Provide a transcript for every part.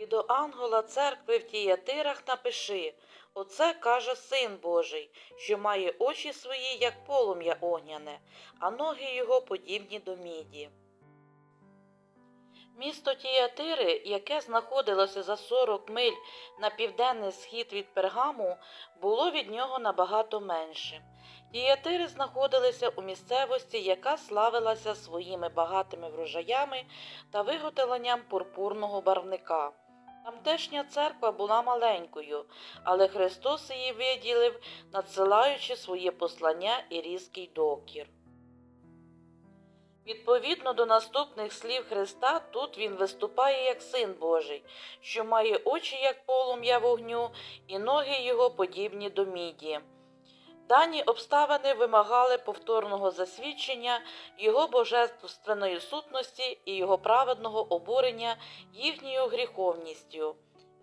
І до ангела церкви в тіятирах напиши Оце каже Син Божий, що має очі свої, як полум'я огняне, а ноги його подібні до міді. Місто Тіятири, яке знаходилося за 40 миль на південний схід від Пергаму, було від нього набагато меншим. Тіятири знаходилися у місцевості, яка славилася своїми багатими врожаями та виготовленням пурпурного барвника. Тамтешня церква була маленькою, але Христос її виділив, надсилаючи своє послання і різкий докір. Відповідно до наступних слів Христа, тут він виступає як син Божий, що має очі, як полум'я вогню, і ноги його подібні до міді. Дані обставини вимагали повторного засвідчення його божественної сутності і його праведного обурення їхньою гріховністю.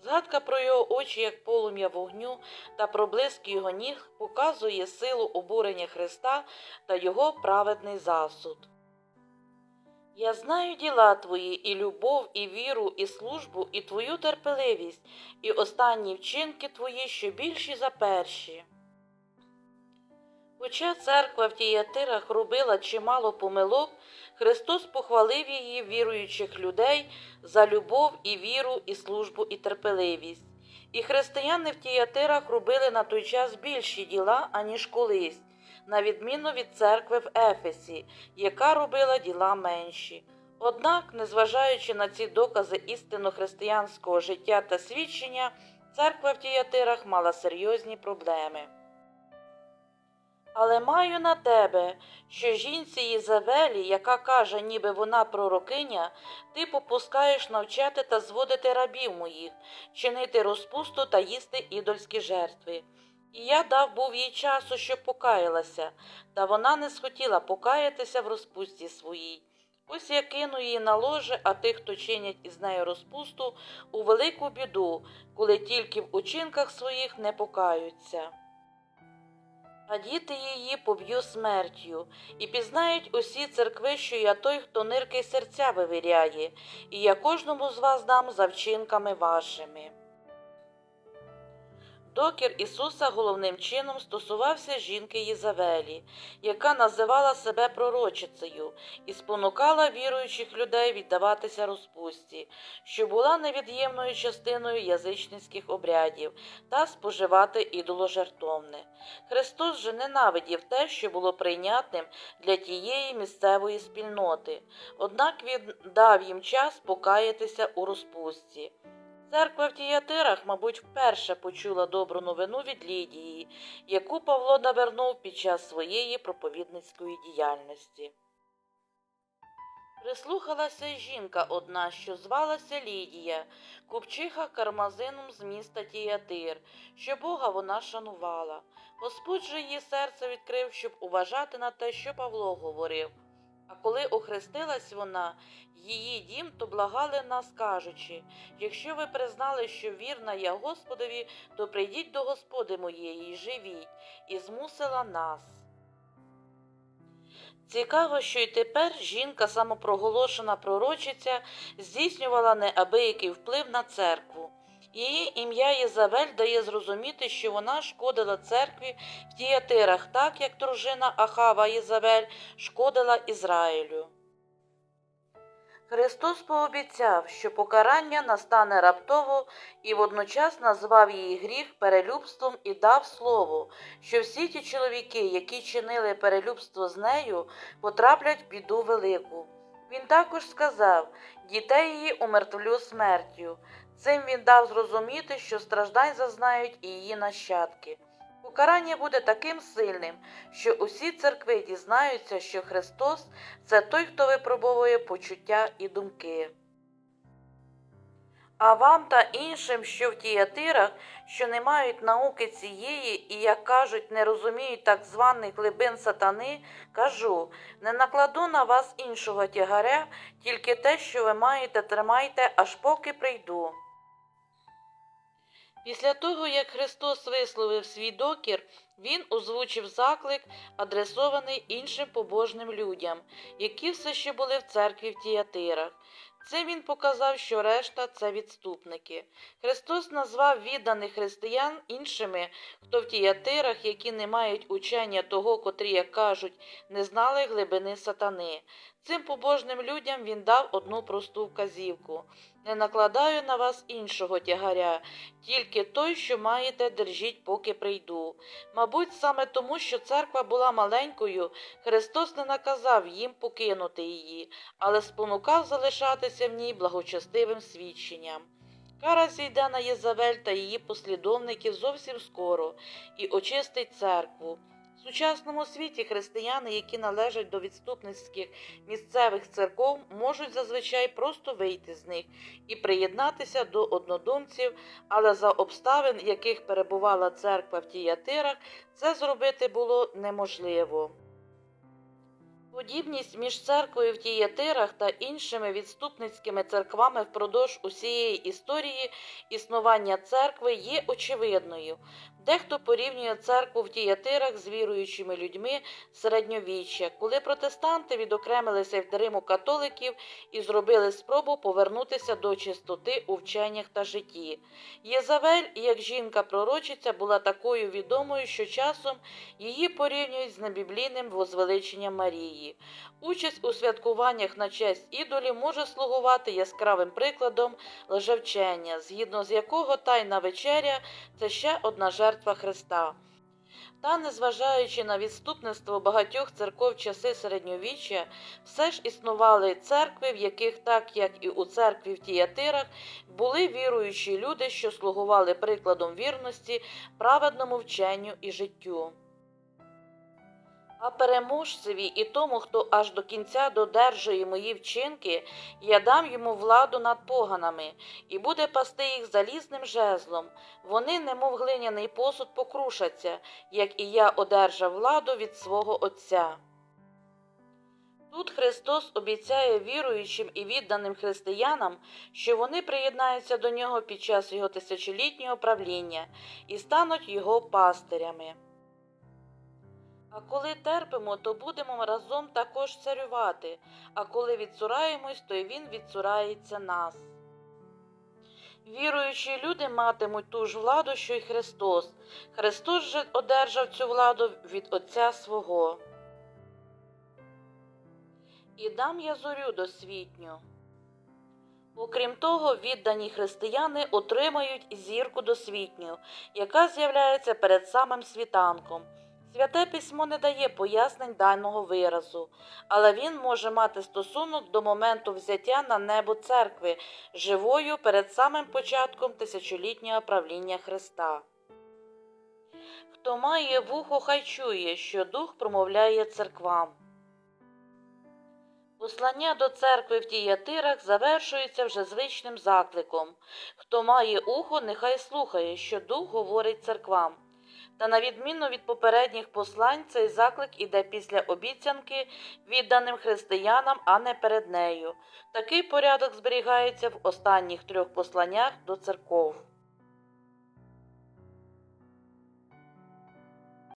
Згадка про його очі, як полум'я вогню, та про блиск його ніг показує силу обурення Христа та його праведний засуд. Я знаю діла твої, і любов, і віру, і службу, і твою терпеливість, і останні вчинки твої, що більші за перші. Хоча церква в тіятирах робила чимало помилок, Христос похвалив її віруючих людей за любов і віру, і службу, і терпеливість. І християни в тіятирах робили на той час більші діла, аніж колись, на відміну від церкви в Ефесі, яка робила діла менші. Однак, незважаючи на ці докази істинно християнського життя та свідчення, церква в тіятирах мала серйозні проблеми. Але маю на тебе, що жінці Єзавелі, яка каже, ніби вона пророкиня, ти попускаєш навчати та зводити рабів моїх, чинити розпусту та їсти ідольські жертви. І я дав був їй часу, щоб покаялася, та вона не схотіла покаятися в розпусті своїй. Ось я кину її на ложе, а тих, хто чинять із нею розпусту, у велику біду, коли тільки в учинках своїх не покаються. А діти її поб'ю смертю, і пізнають усі церкви, що я той, хто нирки серця вивіряє, і я кожному з вас дам за вчинками вашими. Докір Ісуса головним чином стосувався жінки Єзавелі, яка називала себе пророчицею і спонукала віруючих людей віддаватися розпусті, що була невід'ємною частиною язичницьких обрядів та споживати ідоложертовне. Христос же ненавидів те, що було прийнятним для тієї місцевої спільноти, однак він дав їм час покаятися у розпусті. Церква в Тіятирах, мабуть, вперше почула добру новину від Лідії, яку Павло навернув під час своєї проповідницької діяльності. Прислухалася жінка одна, що звалася Лідія, купчиха кармазином з міста Тіятир, що Бога вона шанувала. Господь же її серце відкрив, щоб уважати на те, що Павло говорив. А коли охрестилась вона, її дім, то благали нас, кажучи якщо ви признали, що вірна я Господові, то прийдіть до Господи моєї й живіть, і змусила нас. Цікаво, що й тепер жінка, самопроголошена пророчиця, здійснювала неабиякий вплив на церкву. Її ім'я Єзавель дає зрозуміти, що вона шкодила церкві в тіятирах, так як дружина Ахава Єзавель шкодила Ізраїлю. Христос пообіцяв, що покарання настане раптово і водночас назвав її гріх перелюбством і дав слово, що всі ті чоловіки, які чинили перелюбство з нею, потраплять в біду велику. Він також сказав дітей її умертвлю смертю. Цим він дав зрозуміти, що страждань зазнають і її нащадки. Покарання буде таким сильним, що усі церкви дізнаються, що Христос це той, хто випробовує почуття і думки. А вам та іншим, що в тіятирах, що не мають науки цієї і, як кажуть, не розуміють так званих глибин сатани, кажу не накладу на вас іншого тягаря, тільки те, що ви маєте, тримайте, аж поки прийду. Після того, як Христос висловив свій докір, він озвучив заклик, адресований іншим побожним людям, які все ще були в церкві в Тіятирах. Цим він показав, що решта це відступники. Христос назвав відданих християн іншими, хто в тіятирах, які не мають учення того, котрі, як кажуть, не знали глибини сатани. Цим побожним людям він дав одну просту вказівку не накладаю на вас іншого тягаря, тільки той, що маєте, держіть, поки прийду. Мабуть, саме тому, що церква була маленькою, Христос не наказав їм покинути її, але спонукав залишатися в ній благочестивим свідченням. Кара зійде на Єзавель та її послідовників зовсім скоро і очистить церкву. Сучасному світі християни, які належать до відступницьких місцевих церков, можуть зазвичай просто вийти з них і приєднатися до однодумців, але за обставин, яких перебувала церква в тіятирах, це зробити було неможливо. Подібність між церквою в тіятирах та іншими відступницькими церквами впродовж усієї історії існування церкви є очевидною. Дехто порівнює церкву в тіятирах з віруючими людьми середньовіччя, коли протестанти відокремилися від Риму католиків і зробили спробу повернутися до чистоти у вченнях та житті. Єзавель, як жінка-пророчиця, була такою відомою, що часом її порівнюють з небіблійним возвеличенням Марії. Участь у святкуваннях на честь ідолів може слугувати яскравим прикладом лжевчення, згідно з якого тайна вечеря це ще одна жертва Христа. Та, незважаючи на відступництво багатьох церков часи середньовіччя, все ж існували церкви, в яких, так як і у церкві в Тіятирах, були віруючі люди, що слугували прикладом вірності, праведному вченню і життю. А переможцеві і тому, хто аж до кінця додержує мої вчинки, я дам йому владу над поганами, і буде пасти їх залізним жезлом. Вони, немов глиняний посуд, покрушаться, як і я одержав владу від свого Отця. Тут Христос обіцяє віруючим і відданим християнам, що вони приєднаються до нього під час його тисячолітнього правління і стануть його пастирями. А коли терпимо, то будемо разом також царювати, а коли відцураємось, то й він відцурається нас. Віруючі люди матимуть ту ж владу, що й Христос. Христос же одержав цю владу від Отця свого. І дам я зорю досвітню. Окрім того, віддані християни отримають зірку досвітню, яка з'являється перед самим світанком. Святе письмо не дає пояснень даного виразу, але він може мати стосунок до моменту взяття на небо церкви живою перед самим початком тисячолітнього правління Христа. Хто має вухо, хай чує, що дух промовляє церквам. Послання до церкви в тіятирах завершується вже звичним закликом Хто має ухо, нехай слухає, що дух говорить церквам. Та на відміну від попередніх послань, цей заклик іде після обіцянки відданим християнам, а не перед нею. Такий порядок зберігається в останніх трьох посланнях до церков.